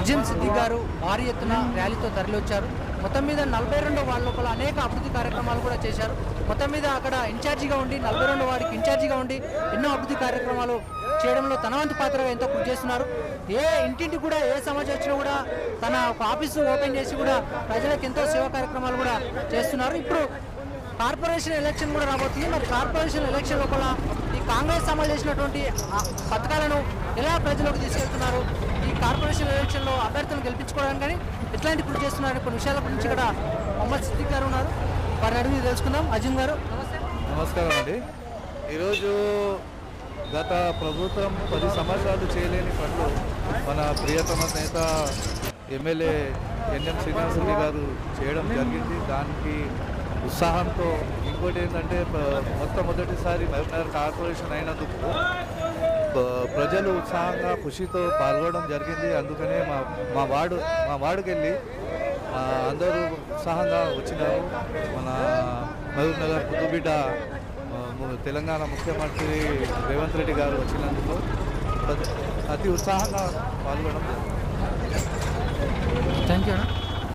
అజిమ్ సిద్దిక్ గారు భారీ ఎత్తున ర్యాలీతో తరలివచ్చారు. మొత్తం మీద నలభై రెండు వాళ్ళ లోపల అనేక అభివృద్ధి కార్యక్రమాలు కూడా చేశారు. మొత్తం మీద అక్కడ ఇన్ఛార్జిగా ఉండి నలభై రెండు వార్డుకి ఇన్ఛార్జిగా ఉండి ఎన్నో అభివృద్ధి కార్యక్రమాలు చేయడంలో తన వంతు పాత్రగా ఎంతో కృషి చేస్తున్నారు. ఏ ఇంటింటి కూడా ఏ సమస్య వచ్చినా కూడా తన ఒక ఆఫీసు ఓపెన్ చేసి కూడా ప్రజలకు ఎంతో సేవా కార్యక్రమాలు కూడా చేస్తున్నారు. ఇప్పుడు కార్పొరేషన్ ఎలక్షన్ కూడా రాబోతుంది. మరి కార్పొరేషన్ ఎలక్షన్ లోపల కాంగ్రెస్ అమలు చేసినటువంటి పథకాలను ఎలా ప్రజలకు తీసుకెళ్తున్నారు? ఈ కార్పొరేషన్ ఎలక్షన్లో అభ్యర్థులను గెలిపించుకోవడానికి కానీ ఎట్లాంటి కృషి చేస్తున్నారు కొన్ని విషయాల గురించి ఇక్కడ మొహమ్మద్ సిద్దిక్ గారు ఉన్నారు. వారిని అడిగి తెలుసుకుందాం. అజిమ్ గారు. నమస్తే నమస్కారం అండి. ఈరోజు గత ప్రభుత్వం పది సంవత్సరాలు చేయలేని పనులు మన ప్రియతమ నేత ఎమ్మెల్యే ఎన్ఎం శ్రీనివాసరెడ్డి గారు చేయడం జరిగింది. దానికి ఉత్సాహంతో ఇంకోటి ఏంటంటే మొట్టమొదటిసారి మహబూబ్నగర్ కార్పొరేషన్ అయినందుకు ప్రజలు ఉత్సాహంగా ఖుషితో పాల్గొనడం జరిగింది. అందుకనే మా మా వార్డు మా వార్డుకి వెళ్ళి అందరూ ఉత్సాహంగా వచ్చినారు. మన మహబూబ్నగర్ పుదుబిడ్డ తెలంగాణ ముఖ్యమంత్రి రేవంత్ రెడ్డి గారు వచ్చినందుకు అతి ఉత్సాహంగా పాల్గొనడం థ్యాంక్ యూ అన్న.